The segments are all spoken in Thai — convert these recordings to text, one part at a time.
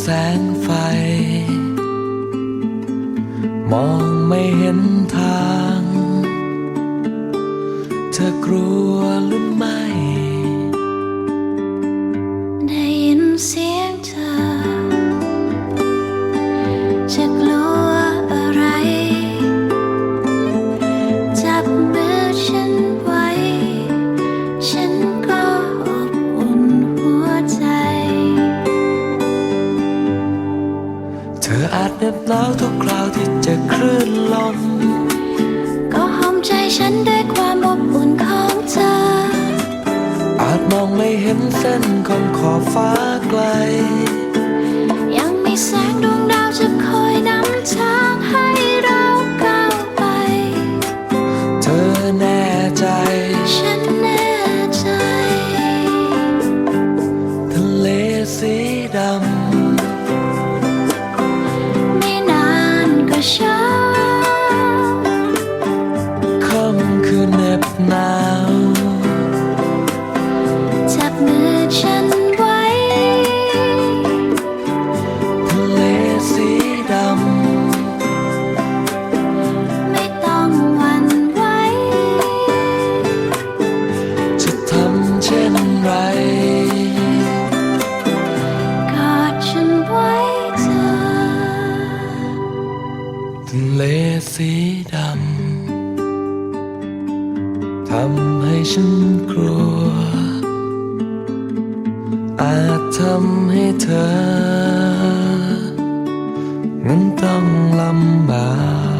แสงไฟ มองไม่เห็นทาง เธอกลัวหรือไม่ เหน็บหนาวทุกคราวที่เจอคลื่นลม ก็หอมใจฉันด้วยความอบอุ่นของเธอ อาจมองไม่เห็นเส้นของขอบฟ้าไกล ทะเลสีดำทำให้ฉันกลัว อาจทำให้เธอ นั้นต้องลำบาก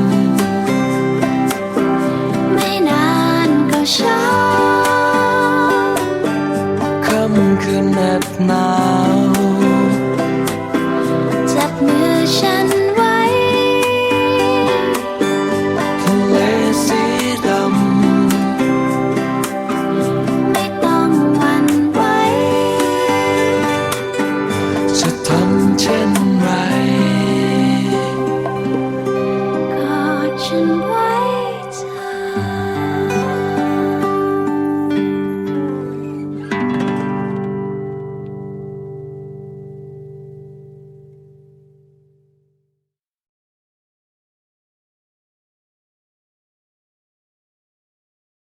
ค่ำคื